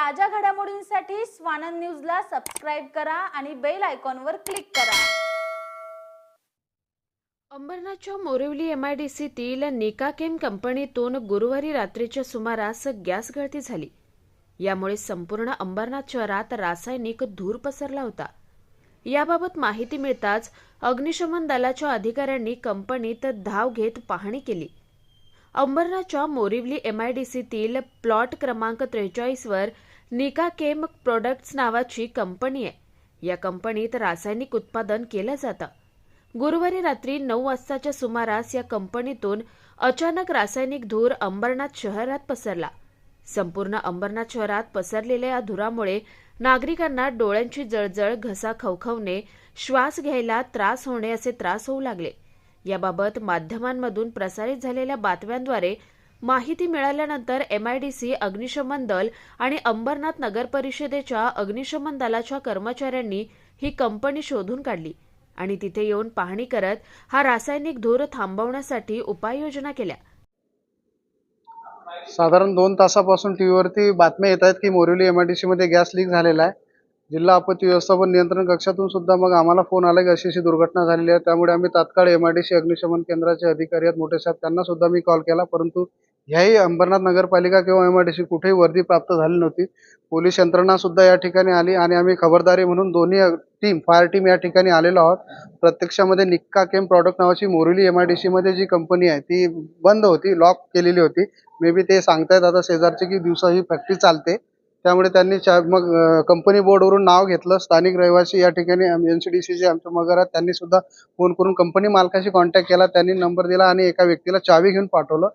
ताज्या घडामोडींसाठी स्वानंद न्यूजला सबस्क्राईब करा आणि बेल आयकॉनवर क्लिक करा. अंबरनाथच्या मोरिवली एम आय डी सीतील निकाकेम कंपनीतून गुरुवारी रात्रीच्या सुमारास गॅस गळती झाली. यामुळे संपूर्ण अंबरनाथ शहरात रासायनिक धूर पसरला होता. याबाबत माहिती मिळताच अग्निशमन दलाच्या अधिकाऱ्यांनी कंपनीत धाव घेत पाहणी केली. अंबरनाथच्या मोरिवली एमआयडीसीतील प्लॉट क्रमांक त्रेचाळीसवर निकाकेम प्रोडक्ट्स नावाची कंपनी आहे. या कंपनीत रासायनिक उत्पादन केलं जातं. गुरुवारी रात्री नऊ वाजताच्या सुमारास या कंपनीतून अचानक रासायनिक धूर अंबरनाथ शहरात पसरला. संपूर्ण अंबरनाथ शहरात पसरलेल्या या धुरामुळे नागरिकांना डोळ्यांची जळजळ घसा खवखवणे श्वास घ्यायला त्रास होणे असे त्रास होऊ लागले. याबाबत माध्यमांमधून प्रसारित झालेल्या बातम्यांद्वारे माहिती मिळाल्यानंतर एमआयडीसी अग्निशमन दल आणि अंबरनाथ नगर परिषदेच्या अग्निशमन दलाच्या कर्मचाऱ्यांनी ही कंपनी शोधून काढली आणि तिथे येऊन पाहणी करत हा रासायनिक धूर थांबवण्यासाठी उपाययोजना केल्या. साधारण दोन तासापासून टी व्हीवरती बातम्या येत आहेत की Morivali M I D gas leak झालेला आहे. जिल्हा आपत्ती व्यवस्थापन नियंत्रण कक्षातून सुद्धा मग आम्हाला फोन आला की अशी अशी दुर्घटना झालेली आहे. त्यामुळे आम्ही तात्काळ एम आय डी सी अग्निशमन केंद्राचे अधिकारी आहेत. मोठे साहेब त्यांना सुद्धा मी कॉल केला. परंतु ह्याही अंबरनाथ नगरपालिका किंवा एम आय डी सी कुठेही वर्दी प्राप्त झाली नव्हती. पोलीस यंत्रणा सुद्धा या ठिकाणी आली आणि आम्ही खबरदारी म्हणून दोन्ही टीम फायर टीम या ठिकाणी आलेलो आहोत. प्रत्यक्षामध्ये निक्का केम प्रॉडक्ट नावाची मोरिवली एम आय डी सीमध्ये जी कंपनी आहे ती बंद होती लॉक केलेली होती. मे बी ते सांगतायत आता शेजारचे की दिवसा ही फॅक्टरी चालते. त्यामुळे त्यांनी मग कंपनी बोर्डवरून नाव घेतलं. स्थानिक रहिवासी या ठिकाणी एन सी डी सीचे आमच्या मगर त्यांनी सुद्धा फोन करून कंपनी मालकाशी कॉन्टॅक्ट केला. त्यांनी नंबर दिला आणि एका व्यक्तीला चावी घेऊन पाठवलं.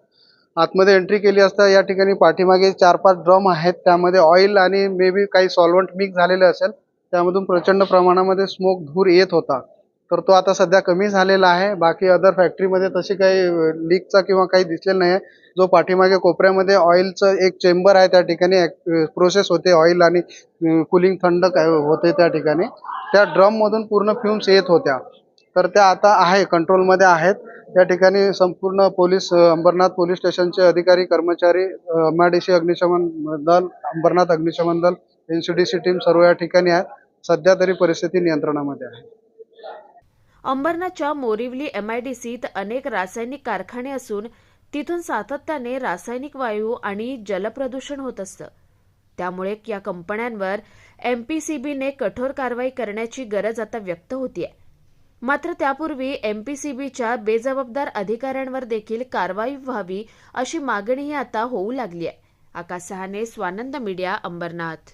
आतमध्ये एंट्री केली असता या ठिकाणी पाठीमागे चार पाच ड्रम आहेत. त्यामध्ये ऑइल आणि मे बी काही सॉल्वंट मिक्स झालेले असेल. त्यामधून प्रचंड प्रमाणामध्ये स्मोक धूर येत होता. तर तो आता सध्या कमी झालेला आहे. बाकी अदर फॅक्टरीमध्ये तशी काही लीकचा किंवा काही दिसलेलं नाही आहे जो पाठीमागे कोपऱ्यामध्ये ऑइलचं एक चेंबर आहे त्या ठिकाणी प्रोसेस होते ऑइल आणि कुलिंग थंड काय होते त्या ठिकाणी. त्या ड्रममधून पूर्ण फ्युम्स येत होत्या. तर त्या आता आहे कंट्रोलमध्ये आहेत. या ठिकाणी संपूर्ण पोलीस अंबरनाथ पोलीस स्टेशनचे अधिकारी कर्मचारी एम डी सी अग्निशमन दल अंबरनाथ अग्निशमन दल N C D C team सर्व या ठिकाणी आहेत. सध्या तरी परिस्थिती नियंत्रणामध्ये आहे. अंबरनाथच्या मोरिवली एमआयडीसीत अनेक रासायनिक कारखाने असून तिथून सातत्याने रासायनिक वायू आणि जलप्रदूषण होत असतं. त्यामुळे या कंपन्यांवर एमपीसीबीने कठोर कारवाई करण्याची गरज आता व्यक्त होतीये. मात्र त्यापूर्वी एमपीसीबीच्या बेजबाबदार अधिकाऱ्यांवर देखील कारवाई व्हावी अशी मागणीही आता होऊ लागली आहे आकाश सहाने स्वानंद मीडिया अंबरनाथ.